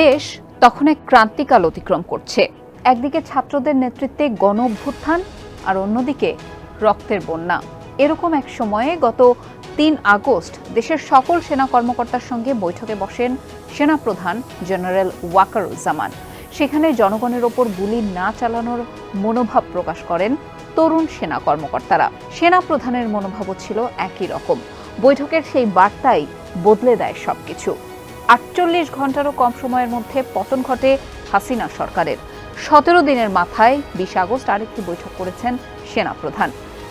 দেশ তখন এক ক্রান্তিকাল অতিক্রম করছে। একদিকে ছাত্রদের নেতৃত্বে গণ অভ্যুত্থান আর অন্যদিকে রক্তের বন্যা। এরকম এক সময়ে গত তিন আগস্ট দেশের সকল সেনা কর্মকর্তার সঙ্গে বৈঠকে বসেন সেনাপ্রধান জেনারেল ওয়াকারুজ্জামান। সেখানে জনগণের ওপর গুলি না চালানোর মনোভাব প্রকাশ করেন তরুণ সেনা কর্মকর্তারা। সেনা প্রধানের মনোভাবও ছিল একই রকম। বৈঠকের সেই বার্তাই বদলে দেয় সবকিছু। আটচল্লিশ ঘন্টারও কম সময়ের মধ্যে পতন ঘটে হাসিনা সরকারের। সতেরো দিনের মাথায় বিশ আগস্ট আরেকটি বৈঠক করেছেন সেনাপ্রধান।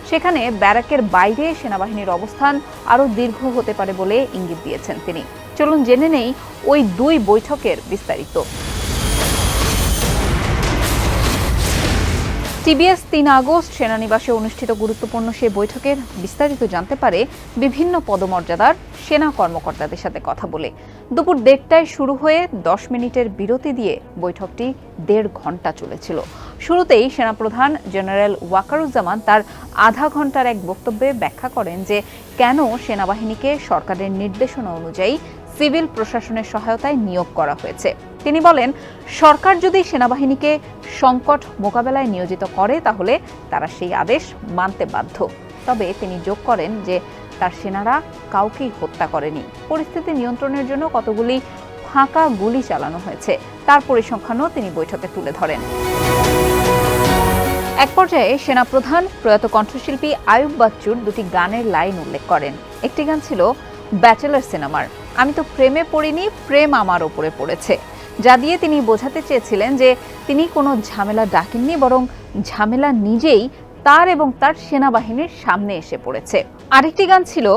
সেখানে ব্যারাকের বাইরে সেনাবাহিনীর অবস্থান আরও দীর্ঘ হতে পারে বলে ইঙ্গিত দিয়েছেন তিনি। চলুন জেনে নেই ওই দুই বৈঠকের বিস্তারিত। টিবিএস তিন আগস্ট সেনানিবাসে অনুষ্ঠিত গুরুত্বপূর্ণ সেই বৈঠকের বিস্তারিত জানতে পারে বিভিন্ন পদমর্যাদার সেনা কর্মকর্তাদের সাথে কথা বলে। দুপুর দেড়টায় শুরু হয়ে দশ মিনিটের বিরতি দিয়ে বৈঠকটি দেড় ঘণ্টা চলেছিল। শুরুতেই সেনাপ্রধান জেনারেল ওয়াকারুজ্জামান তার আধা ঘণ্টার এক বক্তব্যে ব্যাখ্যা করেন যে, কেন সেনাবাহিনীকে সরকারের নির্দেশনা অনুযায়ী সিভিল প্রশাসনের সহায়তায় নিয়োগ করা হয়েছে। তিনি বলেন, সরকার যদি সেনাবাহিনীকে সংকট মোকাবেলায় নিয়োজিত করে, তাহলে তারা সেই আদেশ মানতে বাধ্য। তবে তিনি যোগ করেন যে, তার সেনারা কাউকেই হত্যা করেনি। পরিস্থিতি নিয়ন্ত্রণের জন্য কতগুলি ফাঁকা গুলি চালানো হয়েছে, তার পরিসংখ্যানও তিনি বৈঠকে তুলে ধরেন। এক পর্যায়ে সেনাপ্রধান প্রয়াত কণ্ঠশিল্পী আয়ুব বাচ্চুর দুটি গানের লাইন উল্লেখ করেন। একটি গান ছিল, ব্যাচেলার সিনেমার। আমি তো প্রেমে পড়িনি, প্রেম আমার ওপরে পড়েছে। যা দিয়ে তিনি বোঝাতে চেয়েছিলেন যে তিনি কোনো ঝামেলা ডাকেননি, বরং ঝামেলা নিজেই তার এবং তার সেনাবাহিনীর সামনে এসে পড়েছে। আরেকটি গান ছিল,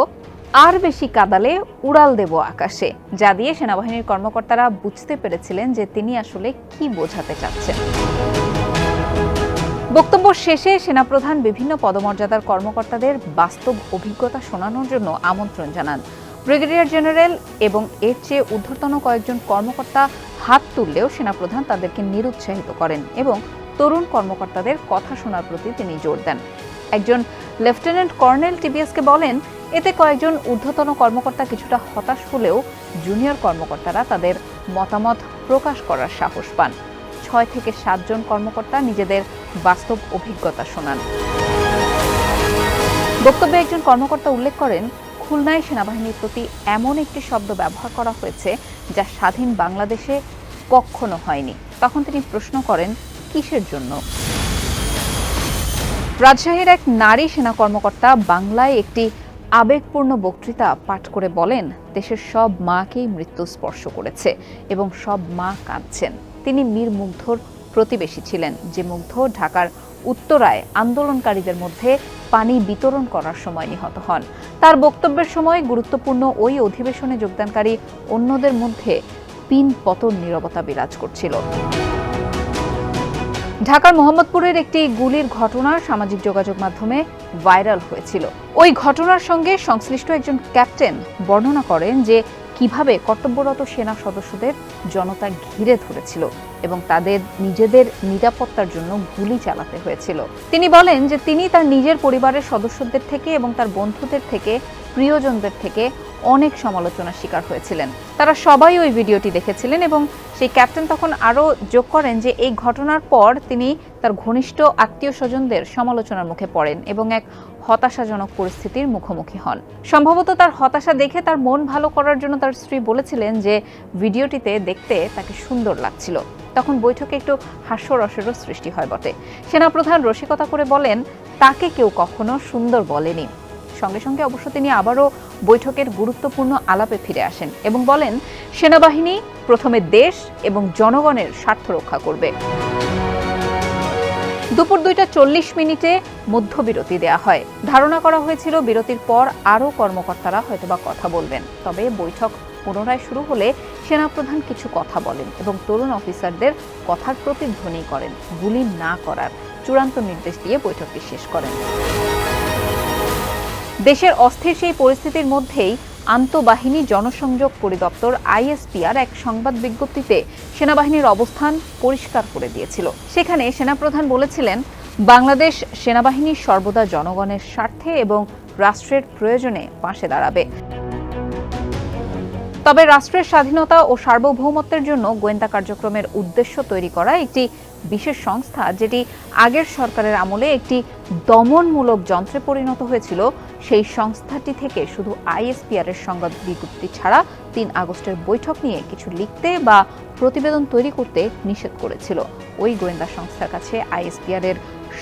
আর বেশি কাদালে উড়াল দেব আকাশে যা দিয়ে সেনাবাহিনীর কর্মকর্তারা বুঝতে পেরেছিলেন যে তিনি আসলে কি বোঝাতে চাচ্ছেন। বক্তব্য শেষে সেনাপ্রধান বিভিন্ন পদমর্যাদার কর্মকর্তাদের বাস্তব অভিজ্ঞতা শোনানোর জন্য আমন্ত্রণ জানান। ব্রিগেডিয়ার জেনারেল এবং এর চেয়ে ঊর্ধ্বতন কয়েকজন কর্মকর্তা হাত তুললেও সেনাপ্রধান তাদেরকে নিরুৎসাহিত করেন এবং তরুণ কর্মকর্তাদের কথা শোনার প্রতি তিনি জোর দেন। একজন লেফটেন্যান্ট কর্নেল টিবিএসকে বলেন, এতে কয়েকজন ঊর্ধ্বতন কর্মকর্তা কিছুটা হতাশ হলেও জুনিয়র কর্মকর্তারা তাদের মতামত প্রকাশ করার সাহস পান। ছয় থেকে সাতজন কর্মকর্তা নিজেদের বাস্তব অভিজ্ঞতা শোনান। বক্তব্যে একজন কর্মকর্তা উল্লেখ করেন খুলনায় সেনাবাহিনীর প্রতি এমন একটি শব্দ ব্যবহার করা হয়েছে যা স্বাধীন বাংলাদেশে কখনো হয়নি। তখন তিনি প্রশ্ন করেন, কিসের জন্য? রাজশাহীর এক নারী সেনা কর্মকর্তা বাংলায় একটি আবেগপূর্ণ বক্তৃতা পাঠ করে বলেন, দেশের সব মাকেই মৃত্যু স্পর্শ করেছে এবং সব মা কাঁদছেন। তিনি মীর মুগ্ধর প্রতিবেশী ছিলেন, যে মুগ্ধ ঢাকার উত্তরায় আন্দোলনকারীদের মধ্যে পানি বিতরণ করার সময় নিহত হন। তার বক্তব্যের সময় গুরুত্বপূর্ণ ওই অধিবেশনে যোগদানকারী অন্যদের মধ্যে পিন পতন নীরবতা বিরাজ করছিল। ঢাকার মোহাম্মদপুরের একটি গুলির ঘটনা সামাজিক যোগাযোগ মাধ্যমে ভাইরাল হয়েছিল। ওই ঘটনার সঙ্গে সংশ্লিষ্ট একজন ক্যাপ্টেন বর্ণনা করেন যে কীভাবে কর্তব্যরত সেনা সদস্যদের জনতা ঘিরে ধরেছিল। এবং তাদের নিজেদের নিরাপত্তার জন্য গুলি চালাতে হয়েছিল। তিনি বলেন যে তিনি তার নিজের পরিবারের সদস্যদের থেকে এবং তার বন্ধুদের থেকে, প্রিয়জনদের থেকে অনেক সমালোচনার শিকার হয়েছিলেন। তারা সবাই ওই ভিডিওটি দেখেছিলেন এবং সেই ক্যাপ্টেন তখন আরও যোগ করেন যে এই ঘটনার পর তিনি তার ঘনিষ্ঠ আত্মীয় স্বজনদের সমালোচনার মুখে পড়েন এবং এক হতাশাজনক পরিস্থিতির মুখোমুখি হন। সম্ভবত তার হতাশা দেখে তার মন ভালো করার জন্য তার স্ত্রী বলেছিলেন যে ভিডিওটিতে দেখতে তাকে সুন্দর লাগছিল। তখন বৈঠকে একটু হাস্যরসেরও সৃষ্টি হয় বটে। সেনাপ্রধান রসিকতা করে বলেন, তাকে কেউ কখনো সুন্দর বলেনি। সঙ্গে সঙ্গে অবশ্য তিনি আবারও বৈঠকের গুরুত্বপূর্ণ আলাপে ফিরে আসেন এবং বলেন, সেনাবাহিনী প্রথমে দেশ এবং জনগণের স্বার্থ রক্ষা করবে। দুপুর দুইটা চল্লিশ মিনিটে মধ্যবিরতি দেয়া হয়। ধারণা করা হয়েছিল বিরতির পর আরও কর্মকর্তারা হয়তোবা কথা বলবেন। তবে বৈঠক পুনরায় শুরু হলে সেনাপ্রধান কিছু কথা বলেন এবং তরুণ অফিসারদের কথার প্রতিধ্বনি করেন, গুলি না করার চূড়ান্ত নির্দেশ দিয়ে বৈঠকটি শেষ করেন। দেশের অস্থির সেই পরিস্থিতির মধ্যেই আন্তঃবাহিনী জনসংযোগ পরিদপ্তর আইএসপিআর এক সংবাদ বিজ্ঞপ্তিতে সেনাবাহিনীর অবস্থান পরিষ্কার করে দিয়েছিল। সেখানে সেনাপ্রধান বলেছিলেন, বাংলাদেশ সেনাবাহিনী সর্বদা জনগণের স্বার্থে এবং রাষ্ট্রের প্রয়োজনে পাশে দাঁড়াবে। তবে রাষ্ট্রের স্বাধীনতা ও সার্বভৌমত্বের জন্য গোয়েন্দা কার্যক্রমের উদ্দেশ্য তৈরি করা একটি বিশেষ সংস্থা, যেটি আগের সরকারের আমলে একটি দমনমূলক যন্ত্রে পরিণত হয়েছিল। সেই সংস্থাটি থেকে শুধু আইএসপিআর এর সংবাদ বিজ্ঞপ্তি ছাড়া তিন আগস্টের বৈঠক নিয়ে কিছু লিখতে বা প্রতিবেদন তৈরি করতে নিষেধ করেছিল। ওই গোয়েন্দা সংস্থার কাছে আইএসপিআর এর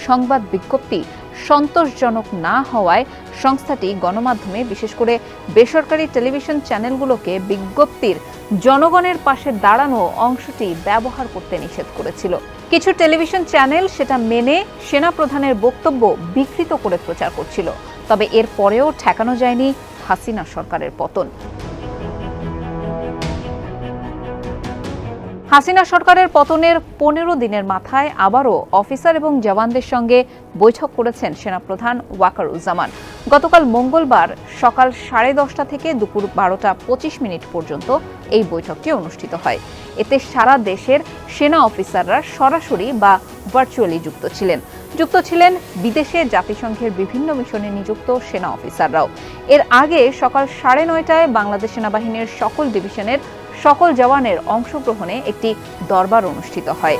সংবাদ বিজ্ঞপ্তি সন্তোষজনক না হওয়ায় সংস্থাটি গণমাধ্যমে, বিশেষ করে বেসরকারি টেলিভিশন চ্যানেলগুলোকে বিজ্ঞপ্তির জনগণের পাশে দাঁড়ানো অংশটি ব্যবহার করতে নিষেধ করেছিল। কিছু টেলিভিশন চ্যানেল সেটা মেনে সেনা প্রধানের বক্তব্য বিকৃত করে প্রচার করছিল। তবে এর পরেও ঠেকানো যায়নি হাসিনা সরকারের পতন। হাসিনা সরকারের পতনের পনেরো দিনের মাথায় আবারও অফিসার এবং জওয়ানদের সঙ্গে বৈঠক করেছেন সেনাপ্রধান ওয়াকারুজ্জামান। গতকাল মঙ্গলবার সকাল সাড়ে দশটা থেকে দুপুর বারোটা পঁচিশ মিনিট পর্যন্ত এই বৈঠকটি অনুষ্ঠিত হয়। এতে সারা দেশের সেনা অফিসাররা সরাসরি বা ভার্চুয়ালি যুক্ত ছিলেন। যুক্ত ছিলেন বিদেশে জাতিসংঘের বিভিন্ন মিশনে নিযুক্ত সেনা অফিসাররাও। এর আগে সকাল সাড়ে নয়টায় বাংলাদেশ সেনাবাহিনীর সকল ডিভিশনের সকল জওয়ানের অংশগ্রহণে একটি দরবার অনুষ্ঠিত হয়।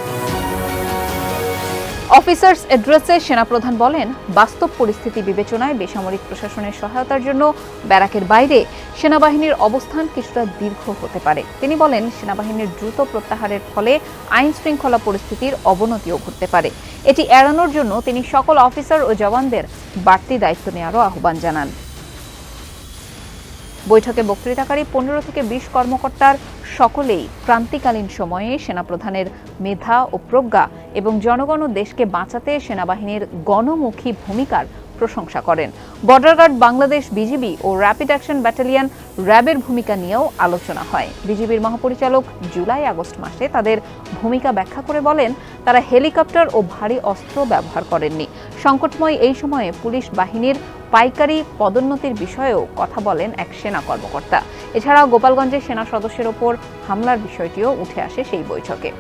অফিসার্স অ্যাড্রেসে সেনাপ্রধান বলেন, বাস্তব পরিস্থিতি বিবেচনায় বেসামরিক প্রশাসনের সহায়তার জন্য ব্যারাকের বাইরে সেনাবাহিনীর অবস্থান কিছুটা দীর্ঘ হতে পারে। তিনি বলেন, সেনাবাহিনীর দ্রুত প্রত্যাহারের ফলে আইন শৃঙ্খলা পরিস্থিতির অবনতিও ঘটতে পারে। এটি এড়ানোর জন্য তিনি সকল অফিসার ও জওয়ানদের বাড়তি দায়িত্ব নেওয়ারও আহ্বান জানান। বৈঠকে বক্তৃতাকারী পনেরো থেকে বিশ কর্মকর্তার সকলেই ক্রান্তিকালীন সময়ে সেনাপ্রধানের মেধা ও প্রজ্ঞা এবং জনগণ ও দেশকে বাঁচাতে সেনাবাহিনীর গণমুখী ভূমিকার প্রশংসা করেন। বর্ডার গার্ড বাংলাদেশ বিজিবি ও র্যাপিড অ্যাকশন ব্যাটালিয়ন র্যাবের ভূমিকা নিয়েও আলোচনা হয়। বিজিবির মহাপরিচালক জুলাই আগস্ট মাসে তাদের ভূমিকা ব্যাখ্যা করে বলেন, তারা হেলিকপ্টার ও ভারী অস্ত্র ব্যবহার করেননি। সংকটময় এই সময়ে পুলিশ বাহিনীর পাইকারি পদোন্নতির বিষয়েও কথা বলেন এক সেনা কর্মকর্তা। এছাড়াও গোপালগঞ্জে সেনা সদস্যের ওপর হামলার বিষয়টিও উঠে আসে সেই বৈঠকে।